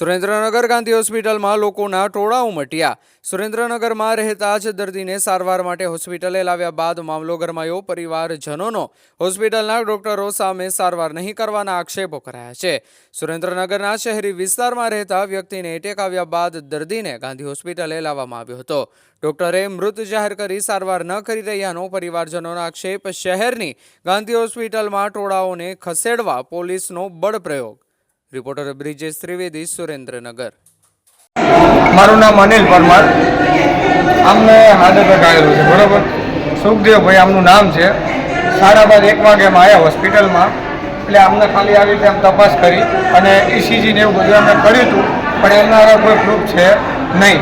સુરેન્દ્રનગર ગાંધી હોસ્પિટલમાં લોકોના ટોળા ઉમટ્યા. સુરેન્દ્રનગરમાં રહેતા જ દર્દીને સારવાર માટે હોસ્પિટલે લાવ્યા બાદ મામલો ગરમાયો. પરિવારજનોનો હોસ્પિટલના ડોક્ટરો સામે સારવાર નહીં કરવાના આક્ષેપો કરાયા છે. સુરેન્દ્રનગરના શહેરી વિસ્તારમાં રહેતા વ્યક્તિને એટેક આવ્યા બાદ દર્દીને ગાંધી હોસ્પિટલે લાવવામાં આવ્યો હતો. ડોક્ટરે મૃત જાહેર કરી સારવાર ન કરી રહ્યાનો પરિવારજનોનો આક્ષેપ શહેરની ગાંધી હોસ્પિટલમાં ટોળાઓને ખસેડવા પોલીસનો બળ પ્રયોગ રિપોર્ટર બ્રિજેશ ત્રિવેદી સુરેન્દ્રનગર મારું નામ અનિલ પરમાર. અમને એટેક આવેલું છે, બરોબર? સુખદેવભાઈ આમનું નામ છે. સાડા બાદ એક વાગે અમે આવ્યા હોસ્પિટલમાં. એટલે અમને ખાલી આવી રીતે આમ તપાસ કરી અને ઇસીજી ને એવું બધું અમે કર્યું હતું, પણ એમના કોઈ પ્રૂફ છે નહીં.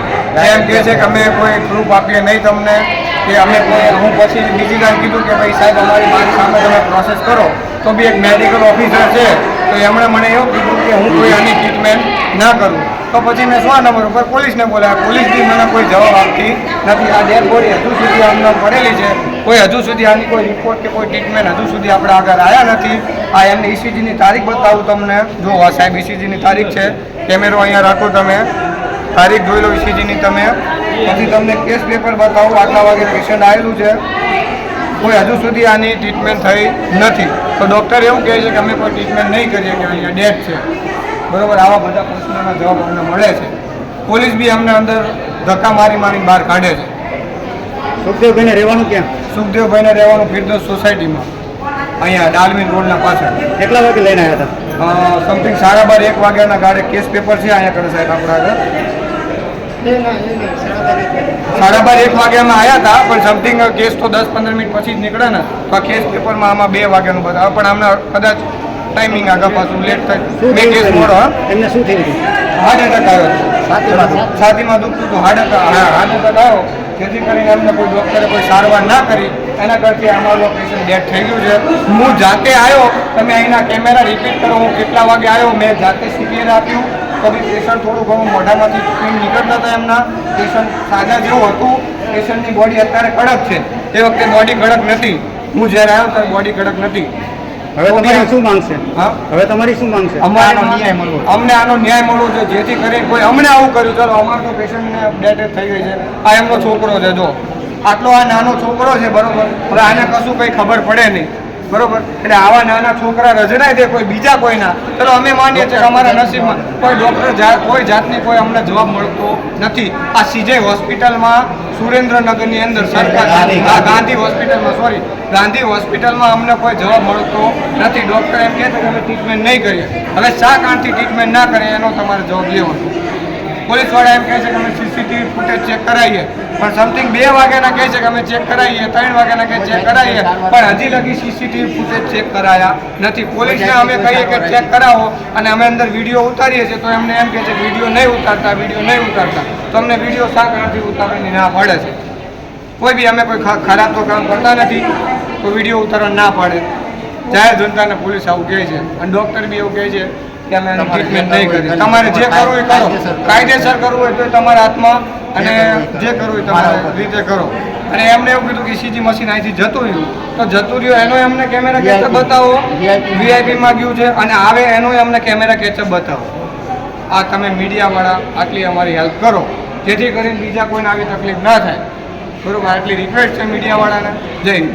એમ કહે છે કે અમે કોઈ પ્રૂફ આપીએ નહીં તમને, કે અમે હું પછી બીજી વાર કીધું કે ભાઈ સાહેબ, અમારી મારી સામે તમે પ્રોસેસ કરો, તો બી એક મેડિકલ ઓફિસર છે. તો એમણે મને એવું કીધું કે હું કોઈ આની ટ્રીટમેન્ટ ના કરું. તો પછી મેં સો નંબર ઉપર પોલીસને બોલાવ્યા. પોલીસથી મને કોઈ જવાબ આપતી નથી. આ ડેડ બોડી હજુ સુધી અમને પડેલી છે. કોઈ હજુ સુધી આની કોઈ રિપોર્ટ કે કોઈ ટ્રીટમેન્ટ હજુ સુધી આપણે આગળ આવ્યા નથી. આ એમની ઇસીજીની તારીખ બતાવું તમને. જો આ સાહેબ ઇસીજીની તારીખ છે, કેમેરો અહીંયા રાખો તમે. તારીખ જોઈ લો ઇસીજીની તમે. પછી તમને કેસ પેપર બતાવું. આટલા વાગે પેશન્ટ આવેલું છે. કોઈ હજુ સુધી આની ટ્રીટમેન્ટ થઈ નથી. તો ડૉક્ટર એવું કહે છે કે અમે કોઈ ટ્રીટમેન્ટ નહીં કરીએ કે અહીંયા ડેથ છે. બરાબર આવા બધા પ્રશ્નોના જવાબ અમને મળે છે. પોલીસ બી અમને અંદર ધક્કા મારી મારી બહાર કાઢે છે. સુખદેવભાઈને રહેવાનું ક્યાં? સુખદેવભાઈને રહેવાનું ફિરદોસ સોસાયટીમાં. અહીંયા ડાલમીન રોડના પાછળ. કેટલા વાગે લઈને આવ્યા હતા? સમથિંગ સાડા બાર એક વાગ્યાના ગાડે કેસ પેપર છે અહીંયા કરે સાહેબ આપણા આગળ. સાડા બાર એક વાગ્યામાં આવ્યા હતા પણ સમથિંગ કેસ તો દસ પંદર મિનિટ પછી જ નીકળે ને તો આ કેસ પેપરમાં આમાં બે વાગ્યાનું બતાવે પણ આમને કદાચ ટાઈમિંગ આગળ પાછું લેટ થાય. બે કેસ મોડો એમને શું થઈ હાર્ટ એટેક આવ્યો. છાતીમાં દુખતું? હતું. હાર્ટ હાર્ટ એટેક આવ્યો. જેથી કરીને એમને કોઈ ડૉક્ટરે કોઈ સારવાર ના કરી. એના કરતી અમારું પેશન્ટ ડેથ થઈ ગયું છે. હું જાતે આવ્યો તમે અહીંના કેમેરા રિપીટ કરો. હું કેટલા વાગે આવ્યો મેં જાતે સીપીઆર આપ્યું. તો બી પેશન્ટ થોડું ઘણું મોઢામાંથી સ્પીન નીકળતા હતા એમના. પેશન્ટ સાજા જેવું હતું. પેશન્ટની બોડી અત્યારે કડક છે. તે વખતે બોડી કડક નથી. હું જ્યારે આવ્યો ત્યારે બોડી કડક નથી. હવે તમારી શું માંગ છે? હા? હવે તમારી શું માંગ છે? અમારે અમને આનો ન્યાય મળવો છે. જેથી કરીને કોઈ અમને આવું કર્યું. ચાલો અમારો તો પેશન્ટને ડેથ થઈ ગઈ છે. આ એમનો છોકરો છે જો. આટલો આ નાનો છોકરો છે બરોબર. પણ આને કશું કંઈ ખબર પડે નહીં. બરોબર? એટલે આવા નાના છોકરા રજડાય દે કોઈ બીજા કોઈના. ચલો અમે માનીએ છીએ કે અમારા નસીબમાં કોઈ ડૉક્ટર જાત કોઈ જાતની કોઈ અમને જવાબ મળતો નથી. આ સીજે હોસ્પિટલમાં સુરેન્દ્રનગરની અંદર સરકાર આ ગાંધી હોસ્પિટલમાં સોરી ગાંધી હોસ્પિટલમાં અમને કોઈ જવાબ મળતો નથી. ડૉક્ટર એમ કહે છે કે અમે ટ્રીટમેન્ટ નહીં કરીએ. હવે શા કારણથી ટ્રીટમેન્ટ ના કરીએ એનો તમારે જવાબ લેવાનો. પોલીસવાળા એમ કહે છે કે અમે સીસીટીવી ફૂટેજ ચેક કરાવીએ. પણ સમથિંગ બે વાગ્યાના કહે છે કે અમે ચેક કરાવીએ, ત્રણ વાગ્યાના કહે ચેક કરાવીએ. પણ હજી લગી સીસીટીવી ફૂટેજ ચેક કરાયા નથી. પોલીસને અમે કહીએ કે ચેક કરાવો અને અમે અંદર વીડિયો ઉતારીએ છીએ. તો એમને એમ કહે છે વીડિયો નહીં ઉતારતા વીડિયો નહીં ઉતારતા. તો અમને વીડિયો કારણથી ઉતારવાની ના પડે છે. કોઈ બી અમે કોઈ ખરાબ તો કામ કરતા નથી, તો વીડિયો ઉતારવા ના પાડે. જાહેર જનતાને પોલીસ આવું કહે છે. અને ડૉક્ટર બી એવું કહે છે કે ટ્રીટમેન્ટ નહીં કરી તમારે જે કરવું એ કરો. કાયદેસર કરવું હોય તો તમારા હાથમાં અને જે કરવું તમારે રીતે કરો. અને એમને એવું કીધું કે સીજી મશીન અહીંથી જતું રહ્યું. તો જતું રહ્યું એનો એમને કેમેરા કેચઅપ બતાવો. વીઆઈપીમાં ગયું છે અને આવે એનો એમને કેમેરા કેચઅપ બતાવો. આ તમે મીડિયાવાળા આટલી અમારી હેલ્પ કરો. જેથી કરીને બીજા કોઈને આવી તકલીફ ના થાય. બરોબર? આટલી રિક્વેસ્ટ છે મીડિયાવાળાને જય હિન્દ.